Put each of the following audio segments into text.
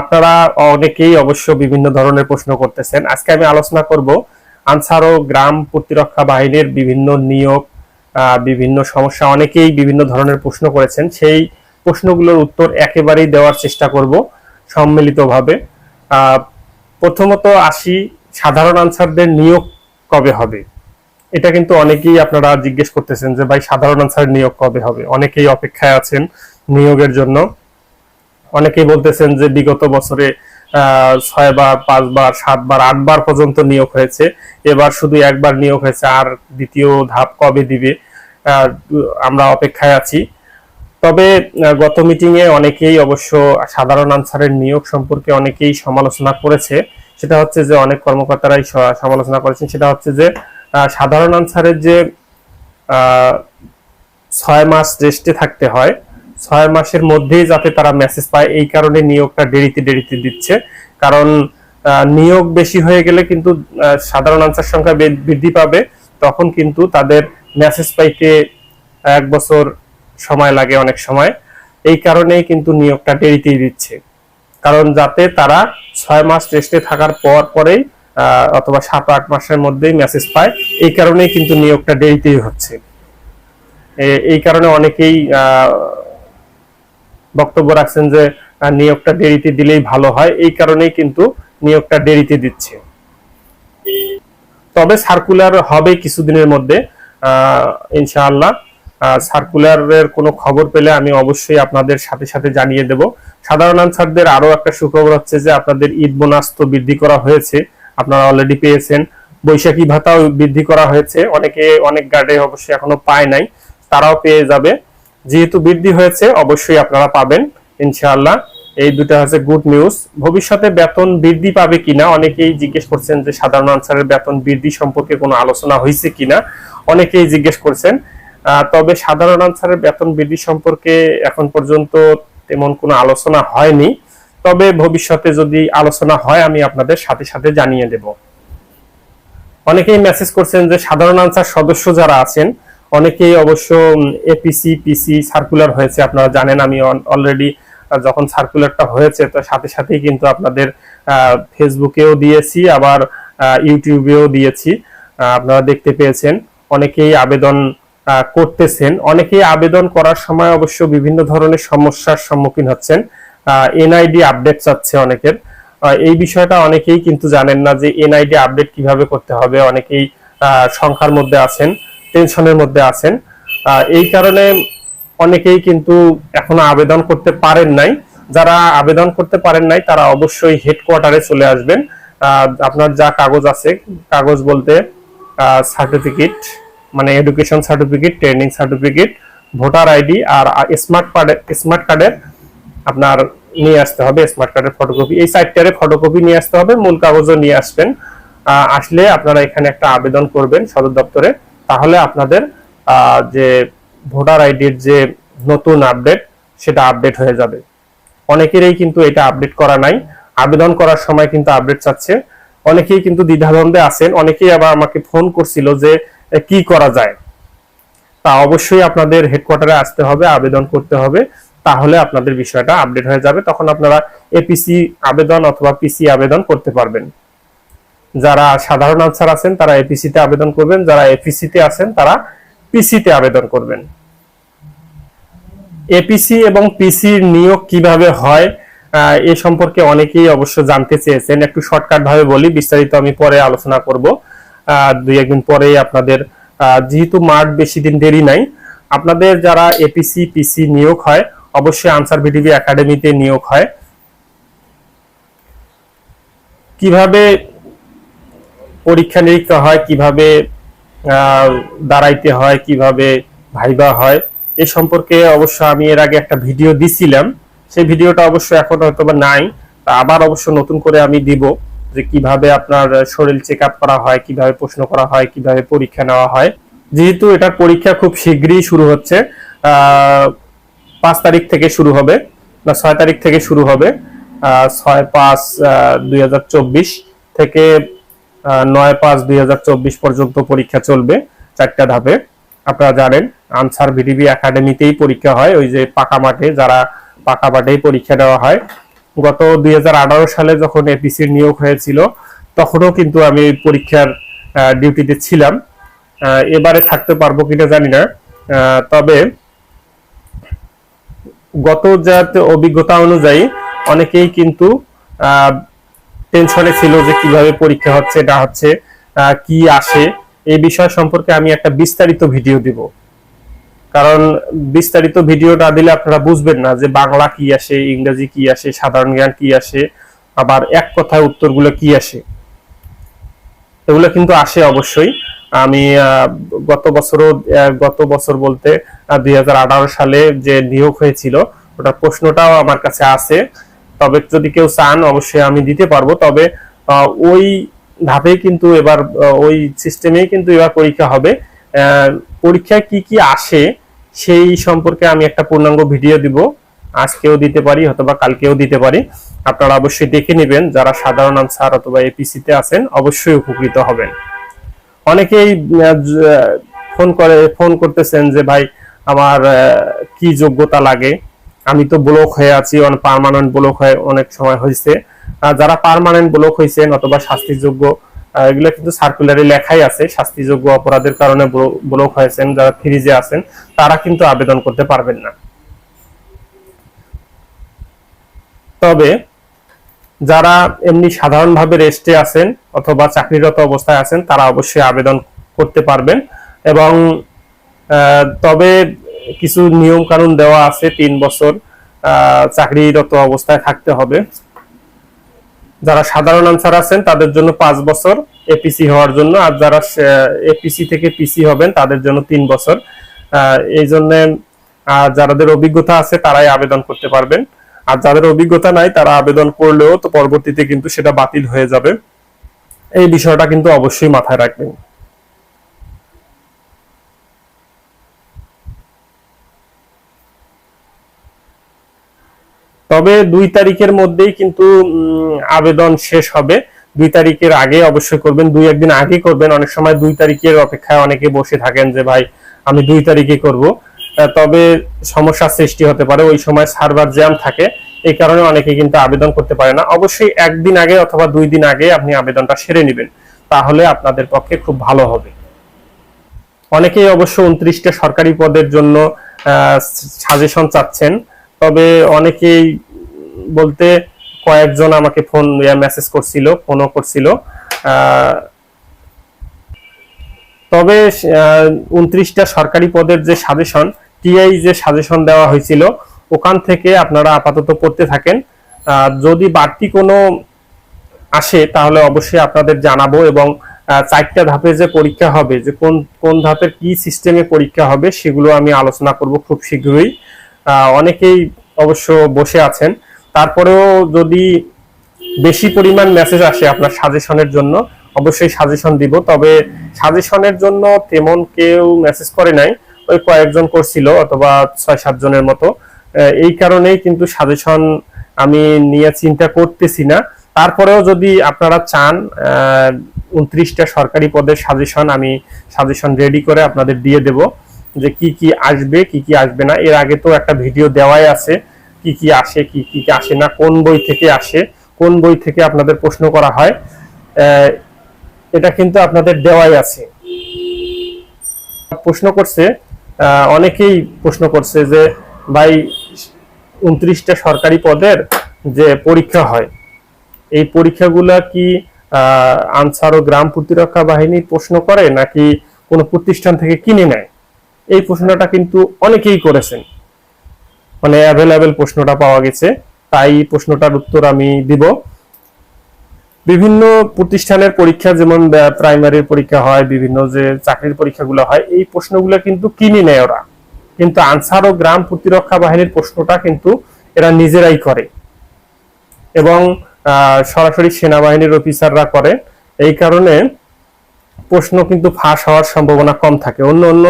আপনারা অনেকেই অবশ্য বিভিন্ন ধরনের প্রশ্ন করতেছেন। আজকে আমি আলোচনা করব আনসার ও গ্রাম প্রতিরক্ষা বাহিনীর বিভিন্ন নিয়োগ বিভিন্ন সমস্যা। অনেকেই বিভিন্ন ধরনের প্রশ্ন করেছেন। সেই প্রশ্নগুলোর উত্তর একেবারেই দেওয়ার চেষ্টা করব সম্মিলিতভাবে। প্রথমত আসি সাধারণ আনসারদের নিয়োগ কবে হবে? এটা কিন্তু অনেকেই আপনারা জিজ্ঞেস করতেছেন যে, ভাই, সাধারণ আনসার নিয়োগ কবে হবে? অনেকেই অপেক্ষায় আছেন নিয়োগের জন্য। অনেকেই বলতেছেন যে বিগত বছরে ছয়বার, পাঁচবার, সাতবার, আটবার পর্যন্ত নিয়োগ হয়েছে। এবার শুধু একবার নিয়োগ হয়েছে, আর দ্বিতীয় ধাপ কবে দিবে আমরা অপেক্ষায় আছি। তবে গত মিটিং এ অনেকেই অবশ্য সাধারণ আনসারের নিয়োগ সম্পর্কে অনেকেই সমালোচনা করেছে। সেটা হচ্ছে যে অনেক কর্মকর্তারাই সমালোচনা করেছেন। সেটা হচ্ছে যে সাধারণ আনসারের যে ছয় মাস রেস্টে থাকতে হয় ছয় মাসের মধ্যেই যাতে তারা মেসেজ পায়, এই কারণে নিয়োগটা দেরিতে দেরিতে দিচ্ছে। কারণ নিয়োগ বেশি হয়ে গেলে কিন্তু সাধারণ আনসার সংখ্যা বৃদ্ধি পাবে। তখন কিন্তু তাদের মেসেজ পাইতে এক বছর সময় লাগে অনেক সময়। এই কারণেই কিন্তু নিয়োগটা দেরিতেই দিচ্ছে। কারণ যাতে তারা ছয় মাস রেস্টে থাকার পর পরেই অথবা সাত আট মাসের মধ্যেই মেসেজ পায়, এই কারণেই কিন্তু নিয়োগটা দেরিতেই হচ্ছে। এই কারণে অনেকেই বক্তব্য রাখছেন যে নিয়োগটা দেরিতে দিলেই ভালো হয়। এই কারণেই কিন্তু নিয়োগটা দেরিতে দিচ্ছে। তবে সার্কুলার হবে কিছুদিনের মধ্যে ইনশাআল্লাহ। সার্কুলারের কোনো খবর পেলে আমি অবশ্যই আপনাদের সাথে সাথে জানিয়ে দেব। সাধারণ আনসারদের আরও একটা সুখবর হচ্ছে যে, আপনাদের ঈদ বোনাস তো বৃদ্ধি করা হয়েছে। আপনারা অলরেডি পেয়েছেন। বৈশাখী ভাতাও বৃদ্ধি করা হয়েছে। অনেকে অনেক গার্ডে অবশ্যই এখনও পায় নাই। তারাও পেয়ে যাবে। যেহেতু বৃদ্ধি হয়েছে, অবশ্যই আপনারা পাবেন, ইনশাআল্লাহ। এই দুটো হচ্ছে গুড নিউজ ভবিষ্যতে বেতন বৃদ্ধি পাবে কিনা, অনেকেই জিজ্ঞেস করছেন যে সাধারণ আনসারের বেতন বৃদ্ধি সম্পর্কে কোনো আলোচনা হয়েছে কিনা। অনেকেই জিজ্ঞেস করছেন তবে সাধারণ আনসারের বেতন বৃদ্ধি সম্পর্কে এখন পর্যন্ত তেমন কোনো আলোচনা হয়নি। তবে ভবিষ্যতে যদি আলোচনা হয়, আমি আপনাদের সাথে সাথে জানিয়ে দেব। অনেকেই মেসেজ করছেন যে সাধারণ আনসার সদস্য যারা আছেন অনেকেই অবশ্য এপিসি পিসি সার্কুলার হয়েছে, আপনারা জানেন, আমি অলরেডি যখন সার্কুলারটা হয়েছে, তো সাথে সাথেই কিন্তু আপনাদের ফেসবুকেও দিয়েছি, আবার ইউটিউবেও দিয়েছি আপনারা দেখতে পেয়েছেন, অনেকেই আবেদন করতেছেন, অনেকেই আবেদন করার সময় অবশ্য বিভিন্ন ধরনের সমস্যার সম্মুখীন হচ্ছেন এনআইডি আপডেট চাচ্ছে অনেকের এই বিষয়টা অনেকেই কিন্তু জানেন না যে এনআইডি আপডেট কীভাবে করতে হবে, অনেকেই সংখ্যার মধ্যে আছেন টেনশনের মধ্যে আছেন। এই কারণে অনেকেই কিন্তু এখনও আবেদন করতে পারেন নাই। যারা আবেদন করতে পারেন নাই, তারা অবশ্যই হেডকোয়ার্টারে চলে আসবেন। আপনার যা কাগজ আছে, কাগজ বলতে সার্টিফিকেট মানে education certificate training certificate voter ID আর স্মার্ট কার্ডের স্মার্ট কার্ডের আপনার নিয়ে আসতে হবে স্মার্ট কার্ডের ফটোকপি এই সাইটটারে ফটোকপি নিয়ে আসতে হবে, মূল কাগজও নিয়ে আসবেন। আসলে আপনারা এখানে একটা আবেদন করবেন সদর দপ্তরে। তাহলে আপনাদের যে ভোটার আইডির যে নতুন আপডেট, সেটা আপডেট হয়ে যাবে। অনেকেরই কিন্তু এটা আপডেট করা নাই। আবেদন করার সময় কিন্তু আপডেট চাচ্ছে। অনেকেই কিন্তু দ্বিধাদ্বন্দ্বে আছেন। অনেকেই আবার আমাকে ফোন করছিল যে কি করা যায়? তা অবশ্যই আপনাদের হেডকোয়ার্টারে আসতে হবে, আবেদন করতে হবে। তাহলে আপনাদের বিষয়টা আপডেট হয়ে যাবে। তখন আপনারা এপিসি আবেদন অথবা পিসি আবেদন করতে পারবেন। যারা সাধারণ আনসার আছেন, তারা এপিসি তে আবেদন করবেন। যারা এপিসি তে আছেন, তারা পিসি তে আবেদন করবেন। এপিসি এবং পিসির নিয়োগ কীভাবে হয় এ সম্পর্কে অনেকেই অবশ্য জানতে চেয়েছেন। একটু শর্টকাট ভাবে বলি, বিস্তারিত আমি পরে আলোচনা করব। দুই একদিন পরেই আপনাদের যেহেতু মার্চ বেশি দিন দেরি নাই, আপনাদের যারা এপিসি পিসি নিয়োগ হয়, অবশ্যই আনসার ভিডিবি একাডেমিতে নিয়োগ হয়। কীভাবে পরীক্ষা নিরীক্ষা হয়, কীভাবে দাঁড়াইতে হয়, কীভাবে ভাইবা হয়, এ সম্পর্কে অবশ্য আমি এর আগে একটা ভিডিও দিছিলাম। সেই ভিডিওটা অবশ্য এখন হয়তো বা নাই আবার অবশ্য নতুন করে আমি দিব যে কীভাবে আপনার শরীর চেক আপ করা হয়, কীভাবে প্রশ্ন করা হয়, কীভাবে পরীক্ষা নেওয়া হয়। যেহেতু এটার পরীক্ষা খুব শীঘ্রই শুরু হচ্ছে পাঁচ তারিখ থেকে শুরু হবে, না, ছয় তারিখ থেকে শুরু হবে ছয় পাঁচ দুই থেকে নয় পাঁচ দুই পর্যন্ত পরীক্ষা চলবে চারটা ধাপে। আপনারা জানেন আনসার ভিডিবি একাডেমিতেই পরীক্ষা হয় ওই যে পাকা মাঠে যারা পাকা মাঠেই পরীক্ষা দেওয়া হয়। গত দুই হাজার আঠারো সালে যখন এপিসির নিয়োগ হয়েছিল তখনও কিন্তু আমি পরীক্ষার ডিউটিতে ছিলাম। আহ, এবারে থাকতে পারব কিনা জানি না। আহ, তবে গত যাতে অভিজ্ঞতা অনুযায়ী অনেকেই কিন্তু টেনশনে ছিল যে কীভাবে পরীক্ষা হচ্ছে না হচ্ছে কি আসে, এই বিষয় সম্পর্কে আমি একটা বিস্তারিত ভিডিও দিব। কারণ বিস্তারিত ভিডিও না দিলে আপনারা বুঝবেন না যে বাংলা কি আসে, ইংরেজি কি আসে, সাধারণ জ্ঞান কি আসে, আবার এক কথায় উত্তরগুলো কি আসে। এগুলো কিন্তু আসে অবশ্যই। আমি গত বছরও গত বছর বলতে দুই হাজার আঠারো সালে যে নিয়োগ হয়েছিল, ওটার প্রশ্নটাও আমার কাছে আছে। তবে যদি কেউ চান, অবশ্যই আমি দিতে পারব। তবে ওই ধাপেই কিন্তু এবার ওই সিস্টেমেই কিন্তু এবার পরীক্ষা হবে। পরীক্ষায় কি কি আসে সেই সম্পর্কে আমি একটা পূর্ণাঙ্গ ভিডিও দিব। আজকেও দিতে পারি অথবা কালকেও দিতে পারি। আপনারা অবশ্যই দেখে নেবেন। যারা সাধারণ আনসার অথবা এপিসি তে আছেন, অবশ্যই উপকৃত হবেন। অনেকেই ফোন করে ফোন করতেছেন যে, ভাই, আমার কি যোগ্যতা লাগে? আমি তো ব্লক হয়ে আছি পার্মানেন্ট ব্লক হয়ে অনেক সময় হয়েছে যারা পারমানেন্ট ব্লক হয়েছেন অথবা শাস্তিযোগ্য এগুলো কিন্তু সার্কুলারে লেখাই আছে, শাস্তিযোগ্য অপরাধের কারণে ব্লক হয়েছেন, যারা ফ্রিজে আছেন, তারা কিন্তু আবেদন করতে পারবেন না। তবে যারা এমনি সাধারণভাবে রেস্টে আছেন অথবা চাকরিরত অবস্থায় আছেন, তারা অবশ্যই আবেদন করতে পারবেন। এবং তবে কিছু নিয়ম কানুন দেওয়া আছে, তিন বছর চাকরিরত অবস্থায় থাকতে হবে। যারা সাধারণ আনসার আছেন, তাদের জন্য পাঁচ বছর এপিসি হওয়ার জন্য, আর যারা এপিসি থেকে পিসি হবেন, তাদের জন্য তিন বছর। এই জন্য যাদের অভিজ্ঞতা আছে, তারাই আবেদন করতে পারবেন। আর যাদের অভিজ্ঞতা নাই, তারা আবেদন করলেও তো পরবর্তীতে কিন্তু সেটা বাতিল হয়ে যাবে। এই বিষয়টা কিন্তু অবশ্যই মাথায় রাখবেন। তবে দুই তারিখের মধ্যেই কিন্তু আবেদন শেষ হবে। দুই তারিখের আগে অবশ্যই করবেন, দুই একদিন আগে করবেন। অনেক সময় দুই তারিখের অপেক্ষায় অনেকে বসে থাকেন যে, ভাই, আমি দুই তারিখে করব। তবে সমস্যার সৃষ্টি হতে পারে, ওই সময় সার্ভার জ্যাম থাকে। এই কারণে অনেকে কিন্তু আবেদন করতে পারে না। অবশ্যই একদিন আগে অথবা দুই দিন আগে আপনি আবেদনটা সেরে নেবেন। তাহলে আপনাদের পক্ষে খুব ভালো হবে। অনেকেই অবশ্য উনত্রিশটা সরকারি পদের জন্য সাজেশন চাচ্ছেন। তবে অনেকেই বলতে কয়েকজন আমাকে ফোন মেসেজ করছিল ফোনও করছিল। তবে উনত্রিশটা সরকারি পদের যে সাজেশন টিআই যে সাজেশন দেওয়া হয়েছিল, ওখান থেকে আপনারা আপাতত পড়তে থাকেন। যদি বাড়তি কোনো আসে, তাহলে অবশ্যই আপনাদের জানাব এবং চারটা ধাপে যে পরীক্ষা হবে, যে কোন কোন ধাপের কি সিস্টেমে পরীক্ষা হবে, সেগুলো আমি আলোচনা করব খুব শীঘ্রই। অনেকেই অবশ্য বসে আছেন। তারপরেও যদি বেশি পরিমাণ মেসেজ আসে আপনার সাজেশনের জন্য, অবশ্যই সাজেশন দিব। তবে সাজেশনের জন্য তেমন কেউ মেসেজ করে নাই। ওই কয়েকজন করছিল অথবা ছয় সাতজনের মতো। এই কারণেই কিন্তু সাজেশন আমি নিয়ে চিন্তা করতেছি না। তারপরেও যদি আপনারা চান উনত্রিশটা সরকারি পদের সাজেশন আমি সাজেশন রেডি করে আপনাদের দিয়ে দেব। যে কি কি আসবে, কি কি আসবে না, এর আগে তো একটা ভিডিও দেওয়াই আছে, কি কি আসে, কি কি আসে না, কোন বই থেকে আসে, কোন বই থেকে আপনাদের প্রশ্ন করা হয় এটা কিন্তু আপনাদের দেওয়াই আছে। প্রশ্ন করছে অনেকেই প্রশ্ন করছে যে, ভাই, উনত্রিশটা সরকারি পদের যে পরীক্ষা হয়, এই পরীক্ষাগুলা কি আনসার ও গ্রাম প্রতিরক্ষা বাহিনী প্রশ্ন করে, নাকি কোনো প্রতিষ্ঠান থেকে কিনে নেয়? এই প্রশ্নটা কিন্তু অনেকেই করেছেন। মানে অ্যাভেলেবেল প্রশ্নটা পাওয়া গেছে। তাই প্রশ্নটার উত্তর আমি দিব। বিভিন্ন প্রতিষ্ঠানের পরীক্ষা, যেমন প্রাইমারির পরীক্ষা হয়, বিভিন্ন যে চাকরির পরীক্ষাগুলো হয়, এই প্রশ্নগুলো কিন্তু কিনে নেয় ওরা। কিন্তু আনসার ও গ্রাম প্রতিরক্ষা বাহিনীর প্রশ্নটা কিন্তু এরা নিজেরাই করে। এবং সরাসরি সেনাবাহিনীর অফিসাররা করে এই কারণে প্রশ্ন কিন্তু ফাঁস হওয়ার সম্ভাবনা কম থাকে। অন্য অন্য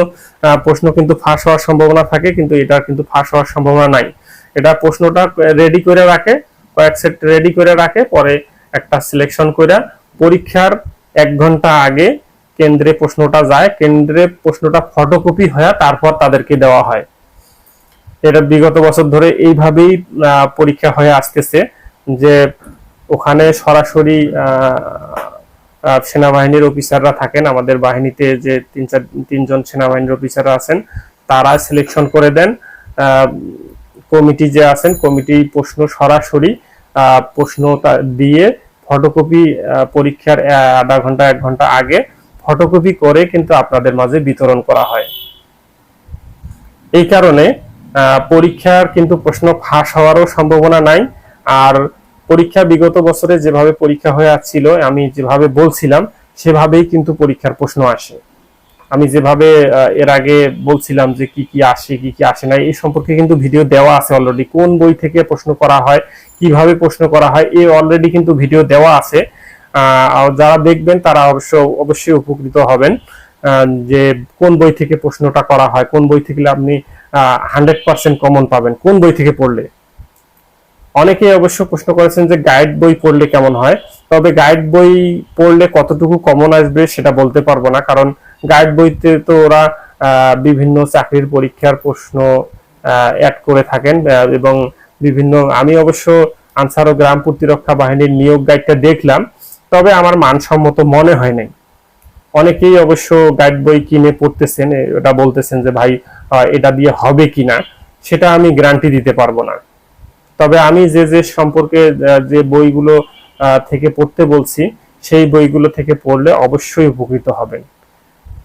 প্রশ্ন কিন্তু ফাঁস হওয়ার সম্ভাবনা থাকে, কিন্তু এটা কিন্তু ফাঁস হওয়ার সম্ভাবনা নাই। এটা প্রশ্নটা রেডি করে রাখে, কয়েক সেট রেডি করে রাখে, পরে একটা সিলেকশন করে পরীক্ষার এক ঘণ্টা আগে কেন্দ্রে প্রশ্নটা যায়, কেন্দ্রে প্রশ্নটা ফটোকপি হয়ে তারপর তাদেরকে দেওয়া হয়। এটা বিগত বছর ধরে এইভাবেই পরীক্ষা হয়ে আসতেছে যে ওখানে সরাসরি সেনাবাহিনীর অফিসাররা থাকেন। আমাদের বাহিনীতে যে তিন চার, তিনজন সেনাবাহিনীর অফিসাররা আছেন, তারা সিলেকশন করে দেন। কমিটি যে আছেন, কমিটি প্রশ্ন সরাসরি প্রশ্ন দিয়ে ফটোকপি পরীক্ষার আধা ঘণ্টা, এক ঘণ্টা আগে ফটোকপি করে কিন্তু আপনাদের মাঝে বিতরণ করা হয়। এই কারণে পরীক্ষার কিন্তু প্রশ্ন ফাঁস হওয়ারও সম্ভাবনা নাই। আর পরীক্ষা বিগত বছরে যেভাবে পরীক্ষা হয়ে আসছিল, আমি যেভাবে বলছিলাম, সেভাবেই কিন্তু পরীক্ষার প্রশ্ন আসে। আমি যেভাবে এর আগে বলছিলাম যে কি কি আসে, কি কি আসে না এই সম্পর্কে কিন্তু ভিডিও দেওয়া আছে অলরেডি কোন বই থেকে প্রশ্ন করা হয়, কীভাবে প্রশ্ন করা হয় এই অলরেডি কিন্তু ভিডিও দেওয়া আছে। আর যারা দেখবেন, তারা অবশ্য, অবশ্যই উপকৃত হবেন যে কোন বই থেকে প্রশ্নটা করা হয়, কোন বই থেকে আপনি হান্ড্রেড পার্সেন্ট কমন পাবেন, কোন বই থেকে পড়লে। অনেকেই অবশ্য প্রশ্ন করেছেন যে গাইড বই পড়লে কেমন হয়। তবে গাইড বই পড়লে কতটুকু কমন আসবে সেটা বলতে পারব না, কারণ গাইড বইতে তো ওরা বিভিন্ন চাকরির পরীক্ষার প্রশ্ন অ্যাড করে থাকেন এবং বিভিন্ন, আমি অবশ্য আনসার ও গ্রাম প্রতিরক্ষা বাহিনীর নিয়োগ গাইডটা দেখলাম, তবে আমার মানসম্মত মনে হয় নাই। অনেকেই অবশ্য গাইড বই কিনে পড়তেছেন এটা বলতেছেন যে ভাই এটা দিয়ে হবে কিনা, সেটা আমি গ্যারান্টি দিতে পারব না। তবে আমি যে যে সম্পর্কে যে বইগুলো থেকে পড়তে বলছি, সেই বইগুলো থেকে পড়লে অবশ্যই উপকৃত হবেন।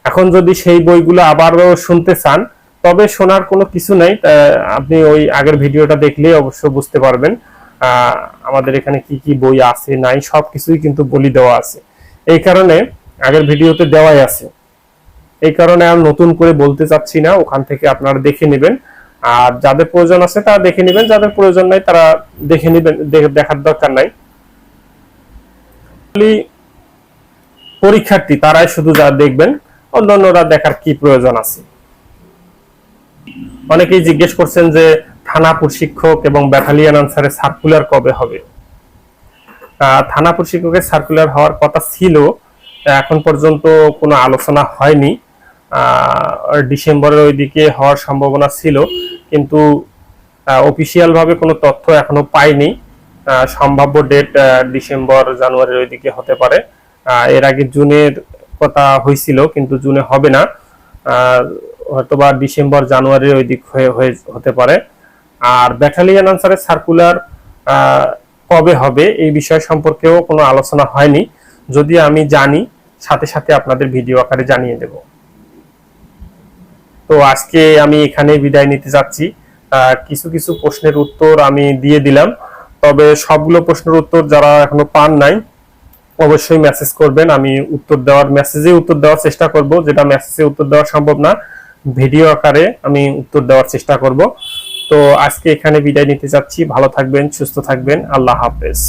এখন যদি সেই বইগুলো আবারও শুনতে চান, তবে শোনার কোনো কিছু নাই আপনি ওই আগের ভিডিওটা দেখলে অবশ্য বুঝতে পারবেন আমাদের এখানে কি কি বই আছে, নাই সবকিছুই কিন্তু বলি দেওয়া আছে। এই কারণে আগের ভিডিওতে দেওয়াই আছে। এই কারণে আমি নতুন করে বলতে চাচ্ছি না, ওখান থেকে আপনারা দেখে নেবেন। আর যাদের প্রয়োজন আছে তারা দেখে নেবেন, যাদের প্রয়োজন নাই তারা দেখে নেবেন দেখার দরকার নাই। পরীক্ষার্থী তারাই শুধু যা দেখবেন, অন্যান্যরা দেখার কি প্রয়োজন আছে? অনেকেই জিজ্ঞেস করছেন যে থানা প্রশিক্ষক এবং ব্যাটালিয়ন আনসারের সার্কুলার কবে হবে? থানা প্রশিক্ষকের সার্কুলার হওয়ার কথা ছিল, এখন পর্যন্ত কোনো আলোচনা হয়নি। ডিসেম্বরের ওইদিকে হওয়ার সম্ভাবনা ছিল। কিন্তু অফিসিয়াল ভাবে কোনো তথ্য এখনও পাইনি। সম্ভাব্য ডেট ডিসেম্বর জানুয়ারির ওইদিকে হতে পারে। এর আগে জুনের কথা হয়েছিল কিন্তু জুনে হবে না। আহ, হয়তোবা ডিসেম্বর জানুয়ারির ওই দিক হয়ে- হতে পারে। আর ব্যাটালিয়ান আনসারের সার্কুলার কবে হবে এই বিষয় সম্পর্কেও কোনো আলোচনা হয়নি। যদি আমি জানি সাথে সাথে আপনাদের ভিডিও আকারে জানিয়ে দেব। তো আজকে আমি এখানে বিদায় নিতে যাচ্ছি। কিছু কিছু প্রশ্নের উত্তর আমি দিয়ে দিলাম। তবে সবগুলো প্রশ্নের উত্তর যারা এখনও পান নাই, অবশ্যই মেসেজ করবেন। আমি উত্তর দেওয়ার মেসেজে উত্তর দেওয়ার চেষ্টা করব, যেটা মেসেজে উত্তর দেওয়া সম্ভব না। ভিডিও আকারে আমি উত্তর দেওয়ার চেষ্টা করব। তো আজকে এখানে বিদায় নিতে যাচ্ছি। ভালো থাকবেন, সুস্থ থাকবেন। আল্লাহ হাফেজ।